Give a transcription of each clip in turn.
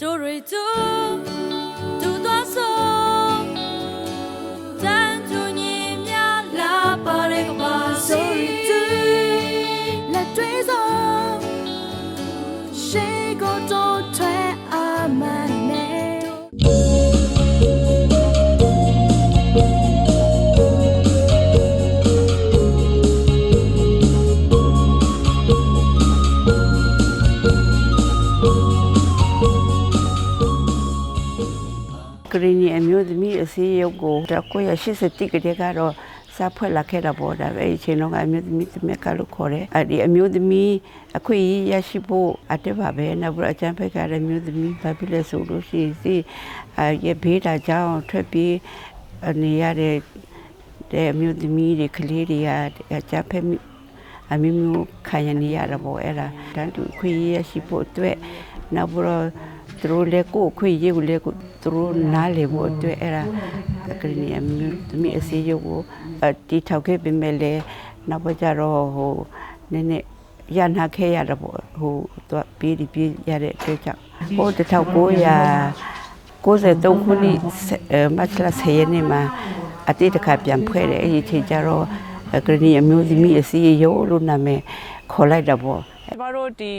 တို့တွေကျူတူသွားဆုံးတန်ကျူညီများလာပါတဲ့ကပါစီလက်တွေစုံ အမျိုးသမီးအစည်းအရုံးကို1980တိကတည်းကတော့စားဖွဲ့လာခဲ့တာပေါ့ဒါပဲအချိန်တော့ကအမျိုးသမီးသမက်ကလို့ခေါ်တယ်အဲ့ဒီအမျိုးသမီးအခွင့်အရေးရရှိဖို့အတက်ပါပဲနောက်ပြီးတော့အချမ်းဖက်ကလည်းအမျိုးသမီးဘာဖြစ်လဲဆိုလို့ရှိရင်စီအဲရဘေးတာကြောင့်ထွက်ပြေးနေရတဲ့တဲ့အမျိုးသမီးတွေကလေးတွေကအချမ်းဖက်မိအမျိုးမျိုးခံရနေရတာပေါ့အဲ့ဒါတန်တူခွင့်ရရရှိဖို့အတွက်နောက်ပြီးတော့ သူတို့လည်းကိုယ့်အခွင့်အရေးကိုလည်းကိုယ်သူတို့နားလည်ဖို့အတွက်အဲ့ဒါကလေးနေအမျိုးသမီးအစည်းအရုံးကိုအတီထောက်ခဲ့ပေမဲ့လည်းနောက်ပိုင်းကျတော့ဟိုနည်းနည်းရနာခဲ့ရတာပေါ့ဟိုသူကပြေးဒီပြေးရတဲ့အတွက်ကြောင့်ဟို1900 93ခုနှစ်အဲမတ်လ10ရက်နေ့မှာအတိတ်တစ်ခါပြန်ဖွဲ့တယ်အဲ့ဒီအချိန်ကျတော့ဂရနီအမျိုးသမီးအစည်းအရုံးလို့နာမည်ခေါ်လိုက်တာပေါ့ကျမတို့ဒီ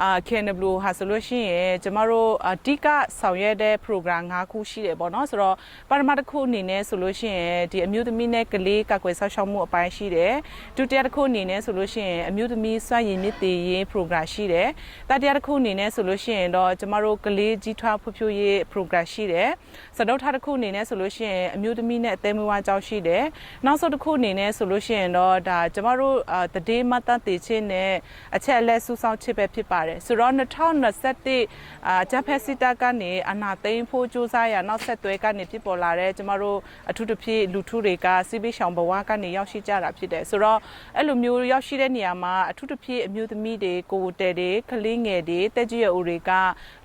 အာ KNW ဟာဆိုလို့ရှိရင်ကျမတို့အဓိကဆောင်ရွက်တဲ့ program ၅ခုရှိတယ်ပေါ့နော်ဆိုတော့ပထမတစ်ခုအနေနဲ့ဆိုလို့ရှိရင်ဒီအမျိုးသမီးနဲ့ကလေးကာကွယ်ဆောက်ရှောက်မှုအပိုင်းရှိတယ်ဒုတိယတစ်ခုအနေနဲ့ဆိုလို့ရှိရင်အမျိုးသမီးစွမ်းရည်မြင့်တင်ရေး program ရှိတယ်တတိယတစ်ခုအနေနဲ့ဆိုလို့ရှိရင်တော့ကျမတို့ကလေးကြီးထွားဖွံ့ဖြိုးရေး program ရှိတယ်စတုထတစ်ခုအနေနဲ့ဆိုလို့ရှိရင်အမျိုးသမီးနဲ့အသေးမွေးဝါးကြောင်းရှိတယ်နောက်ဆုံးတစ်ခုအနေနဲ့ဆိုလို့ရှိရင်တော့ဒါကျမတို့အာတတိမတ်တန်တေချင်းနဲ့အချက်အလက်စုဆောင်းချစ်ပဲဖြစ်ပါတယ်ဆိုတော့2021အာဂျပန်စစ်တပ်ကနေအနာသိမ်းဖို့ကြိုးစားရနောက်ဆက်တွဲကနေဖြစ်ပေါ်လာတဲ့ကျမတို့အထူးသဖြင့်လူထုတွေကစီးပိရှောင်ဘဝကနေရောက်ရှိကြတာဖြစ်တယ်ဆိုတော့အဲ့လိုမျိုးရောက်ရှိတဲ့နေရာမှာအထူးသဖြင့်အမျိုးသမီးတွေကိုယ်တယ်တွေကလေးငယ်တွေတက်ကြီးရွယ်အိုတွေက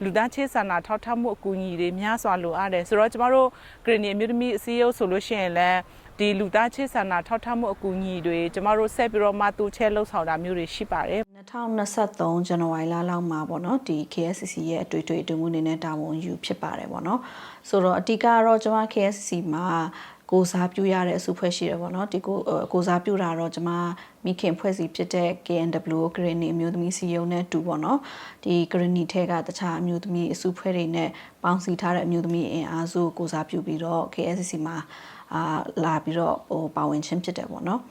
လူသားချင်းစာနာထောက်ထားမှုအကူအညီတွေများစွာလိုအပ်တယ်ဆိုတော့ကျမတို့ဂရနီအမျိုးသမီးအစည်းအရုံးဆိုလို့ရှိရင်လည်း ဒီလူသားချင်းစာနာထောက်ထားမှုအကူအညီတွေကျမတို့ဆက်ပြီးတော့မှတူချဲလှုပ်ဆောင်တာမျိုးတွေရှိပါတယ်2023ဇန်နဝါရီလလောက်မှာပေါ့နော်ဒီ KSCC ရဲ့အတွေ့အတွေ့အတွင်းမှုအနေနဲ့တာဝန်ယူဖြစ်ပါတယ်ပေါ့နော်ဆိုတော့အဓိကတော့ကျွန်မ KSCC မှာ ကိုစားပြုရတဲ့အစုဖွဲ့ရှိတယ်ပေါ့နော်ဒီကိုကိုစားပြုတာတော့ကျွန်မမိခင်ဖွဲ့စည်းဖြစ်တဲ့ KNW ဂရနီအမျိုးသမီးစီယုံနဲ့တူပေါ့နော်ဒီဂရနီထဲကတခြားအမျိုးသမီးအစုဖွဲ့တွေနဲ့ပေါင်းစည်းထားတဲ့အမျိုးသမီးအင်အားစုကိုစားပြုပြီးတော့ KSCC မှာအာလာပြီးတော့ဟိုပါဝင်ခြင်းဖြစ်တယ်ပေါ့နော်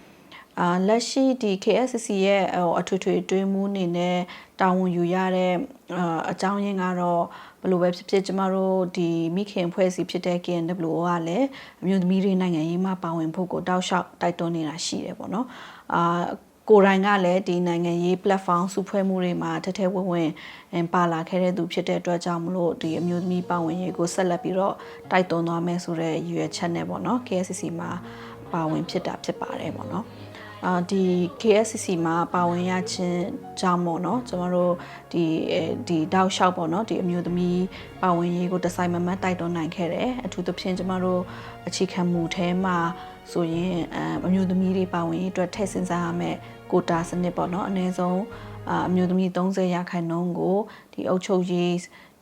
အာလက်ရှိဒီ KSCC ရဲ့ဟိုအထွေထွေတွင်းမှုအနေနဲ့တာဝန်ယူရတဲ့အာအကြောင်းရင်းကတော့ဘယ်လိုပဲဖြစ်ဖြစ်ကျမတို့ဒီမိခင်ဖွဲ့စည်းဖြစ်တဲ့ KNWO ကလည်းအမျိုးသမီးတွေနိုင်ငံရေးမှာပါဝင်ဖို့ကိုတောက်လျှောက်တိုက်တွန်းနေတာရှိတယ်ပေါ့နော်အာကိုယ်တိုင်ကလည်းဒီနိုင်ငံရေး platform စုဖွဲ့မှုတွေမှာထက်ထဲဝင်ဝင်ပါလာခဲ့တဲ့သူဖြစ်တဲ့အတွက်ကြောင့်မလို့ဒီအမျိုးသမီးပါဝင်ရေးကိုဆက်လက်ပြီးတော့တိုက်တွန်းသွားမယ်ဆိုတဲ့ရည်ရွယ်ချက်နဲ့ပေါ့နော် KSCC မှာပါဝင်ဖြစ်တာဖြစ်ပါတယ်ပေါ့နော် အာဒီ KSCC မှာပါဝင်ရခြင်းကြောင့်ပေါ့နော်ကျွန်တော်တို့ဒီအဲဒီတောက်လျှောက်ပေါ့နော်ဒီအမျိုးသမီးပါဝင်ရေးကိုတစိုက်မမတ်တိုက်တွန်းနိုင်ခဲ့တယ်အထူးသဖြင့်ကျွန်တော်တို့အခြေခံမူထဲမှာဆိုရင်အမျိုးသမီးတွေပါဝင်ရေးအတွက်ထည့်စဉ်းစားရမယ်ကိုတာစနစ်ပေါ့နော်အနည်းဆုံးအာအမျိုးသမီး30ရာခိုင်နှုန်းကိုဒီအုပ်ချုပ်ရေး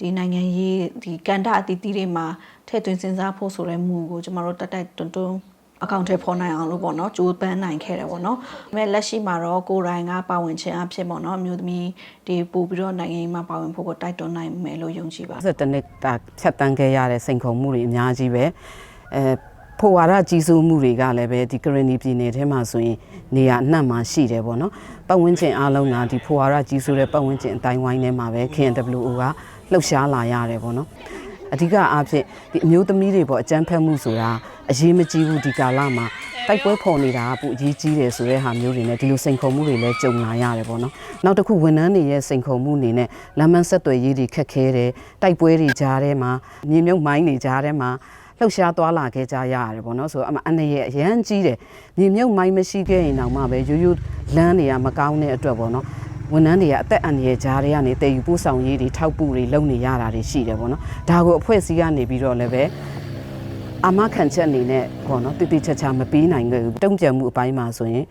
ဒီနိုင်ငံရေးဒီကန်တာအသီးသီးတွေမှာထည့်သွင်းစဉ်းစားဖို့ဆိုတဲ့မူကိုကျွန်တော်တို့တက်တက်တွန်းတွန်း အကောင့်ထဲပေါ်နိုင်အောင်လို့ပေါ့နော်ကြိုးပမ်းနိုင်ခဲ့တယ်ပေါ့နော်။ဒါပေမဲ့လက်ရှိမှာတော့ကိုယ်တိုင်ကပါဝင်ခြင်းအဖြစ်ပေါ့နော်အမျိုးသမီးဒီပို့ပြီးတော့နိုင်ငံရေးမှာပါဝင်ဖို့ကိုတိုက်တွန်းနိုင်မယ်လို့ယုံကြည်ပါဆက်တနစ်တာဖြတ်တန်းခဲ့ရတဲ့စိန်ခေါ်မှုတွေအများကြီးပဲအဲဖိုဝါဒကြီးစိုးမှုတွေကလည်းပဲဒီကရနီပြည်နယ်ထဲမှာဆိုရင်နေရာအနှံ့မှာရှိတယ်ပေါ့နော်ပတ်ဝန်းကျင်အားလုံးကဒီဖိုဝါဒကြီးစိုးတဲ့ပတ်ဝန်းကျင်အတိုင်းဝိုင်းထဲမှာပဲ KNWO ကလှုပ်ရှားလာရတယ်ပေါ့နော် အဓိကအားဖြင့်ဒီအမျိုးသမီးတွေပေါ့အကြမ်းဖက်မှုဆိုတာအရေးမကြီးဘူးဒီကာလမှာတိုက်ပွဲဖော်နေတာကပိုအရေးကြီးတယ်ဆိုတဲ့ဟာမျိုးတွေနဲ့ဒီလိုစိန်ခေါ်မှုတွေလည်းကြုံလာရတယ်ပေါ့နော်နောက်တစ်ခုဝန်ထမ်းတွေရဲ့စိန်ခေါ်မှုအနေနဲ့လမ်းမဆက်သွယ်ရေးတွေခက်ခဲတယ်တိုက်ပွဲတွေကြားထဲမှာမြေမြုပ်မိုင်းတွေကြားထဲမှာလှုပ်ရှားသွားလာခဲ့ကြရရတယ်ပေါ့နော်ဆိုတော့အမအနေရဲ့အရန်ကြီးတယ်မြေမြုပ်မိုင်းမရှိခဲ့ရင်တော့မှပဲရိုးရိုးလမ်းတွေကမကောင်းတဲ့အတွက်ပေါ့နော် ဝန်ထမ်းတွေကအသက်အန္တရာယ်ကြားတွေကနေတည်ယူပို့ဆောင်ရေးတွေထောက်ပူတွေလုပ်နေရတာတွေရှိတယ်ပေါ့နော်ဒါကိုအဖွဲ့အစည်းကနေပြီးတော့လည်းပဲအာမခံချက်အနေနဲ့ပေါ့နော်တိတိကျကျမပေးနိုင်ခဲ့ဘူးတုံ့ပြန်မှုအပိုင်းမှာဆိုရင်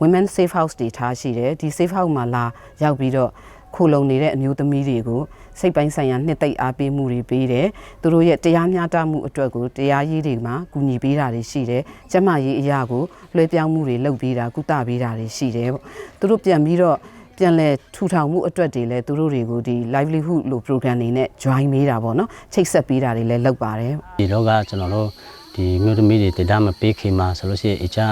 women safe house တွေထားရှိတယ်ဒီ safe house မှာလာရောက်ပြီးတော့ခိုလုံနေတဲ့အမျိုးသမီးတွေကိုစိတ်ပိုင်းဆိုင်ရာနှစ်သိမ့်အားပေးမှုတွေပေးတယ်သူတို့ရဲ့တရားမျှတမှုအတွက်ကိုတရားရေးတွေမှာကူညီပေးတာတွေရှိတယ်ကျန်းမာရေးအရာကိုလွှဲပြောင်းမှုတွေလုပ်ပေးတာကုသပေးတာတွေရှိတယ်ပေါ့သူတို့ပြန်ပြီးတော့ ပြန်လဲထူထောင်မှုအတွက်တွေလည်းသူတို့တွေကိုဒီ livelihood လို့ program တွေနဲ့ join ပေးတာပေါ့နော်ချိတ်ဆက်ပေးတာတွေလည်းလုပ်ပါတယ်ဒီတော့ကကျွန်တော်တို့ဒီမြို့သမီးတွေတေတာမပေးခင်မှာဆိုလို့ရှိရင်အချာ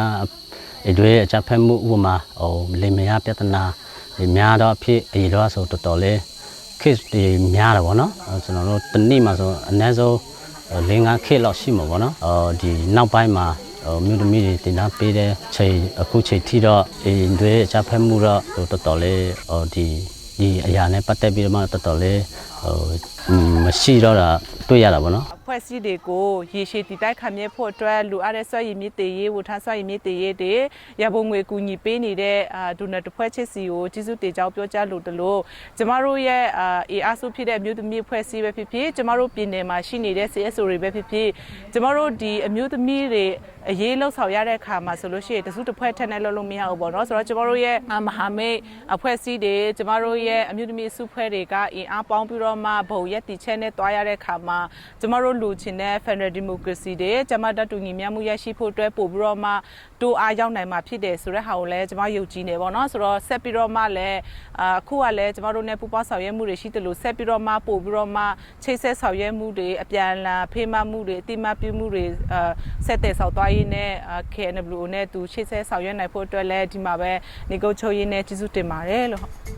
အတွေအချာဖက်မှုဥပမာဟိုလင်မယားပြဿနာဒီများတော့အဖြစ်အရင်တော့ဆိုတော်တော်လေး case တွေများတယ်ဗောနော်အဲကျွန်တော်တို့တနေ့မှာဆိုအနည်းဆုံး၄၅ case လောက်ရှိမှာဗောနော်အော်ဒီနောက်ပိုင်းမှာဟို မြို့သမီးတွေတင်တာပေးတဲ့ချိန်အခုချိန်ထိတော့အင်းတွေအချာဖက်မှုတော့တော်တော်လေးဟိုဒီဒီအရာနဲ့ပတ်သက်ပြီးတော့မှတော်တော်လေး ဟိုမရှိတော့တာတွေ့ရတာဗောနော်အဖွဲ့အစည်းတွေကိုရေရှည်တည်တိုက်ခံမြဲဖို့အတွက်လူအားတဲ့စွမ်းရည်မြင့်တေရေးဝထစွမ်းရည်မြင့်တေရေးတွေရပုံငွေကူညီပေးနေတဲ့အာဒုနယ်တစ်ဖွဲ့ချစ်စီကိုကျေးဇူးတင်ကြောင်းပြောကြားလို့တလို့ကျမတို့ရဲ့အာအေအားစုဖြစ်တဲ့အမျိုးသမီးအဖွဲ့အစည်းပဲဖြစ်ဖြစ်ကျမတို့ပြည်နယ်မှာရှိနေတဲ့ CSO တွေပဲဖြစ်ဖြစ်ကျမတို့ဒီအမျိုးသမီးတွေအရေးလှုပ်ဆောင်ရတဲ့အခါမှာဆိုလို့ရှိရင်တစုတစ်ဖွဲ့ထက်နဲ့လှုပ်လို့မရဘူးပေါ့နော်ဆိုတော့ကျမတို့ရဲ့အာမဟာမိတ်အဖွဲ့အစည်းတွေကျမတို့ရဲ့အမျိုးသမီးအစုဖွဲ့တွေကအင်အားပေါင်းပြီးတော့မှဘုံရက်တီချက်နဲ့တွားရတဲ့အခါမှာကျမတို့လူချင်းတဲ့ Federal Democracy တွေကျမတတ်တူညီမျှမှုရရှိဖို့အတွက်ပို့ပြီးတော့မှတိုးအားရောက်နိုင်မှာဖြစ်တယ်ဆိုတဲ့ဟာကိုလည်းကျမယုံကြည်နေပါတော့ဆိုတော့ဆက်ပြီးတော့မှလည်းအာအခုကလည်းကျမတို့ ਨੇ ပူပေါင်းဆောင်ရွက်မှုတွေရှိတယ်လို့ဆက်ပြီးတော့မှပို့ပြီးတော့မှချိတ်ဆက်ဆောင်ရွက်မှုတွေအပြန်အလှန်ဖေးမမှုတွေအတိမတ်ပြုမှုတွေအာဆက်တဲ့ဆောက်သွားရင်းနဲ့အာ KNW နဲ့သူချိတ်ဆက်ဆောင်ရွက်နိုင်ဖို့အတွက်လည်းဒီမှာပဲနေကုတ်ချုပ်ရင်းနဲ့ကျေးဇူးတင်ပါတယ်လို့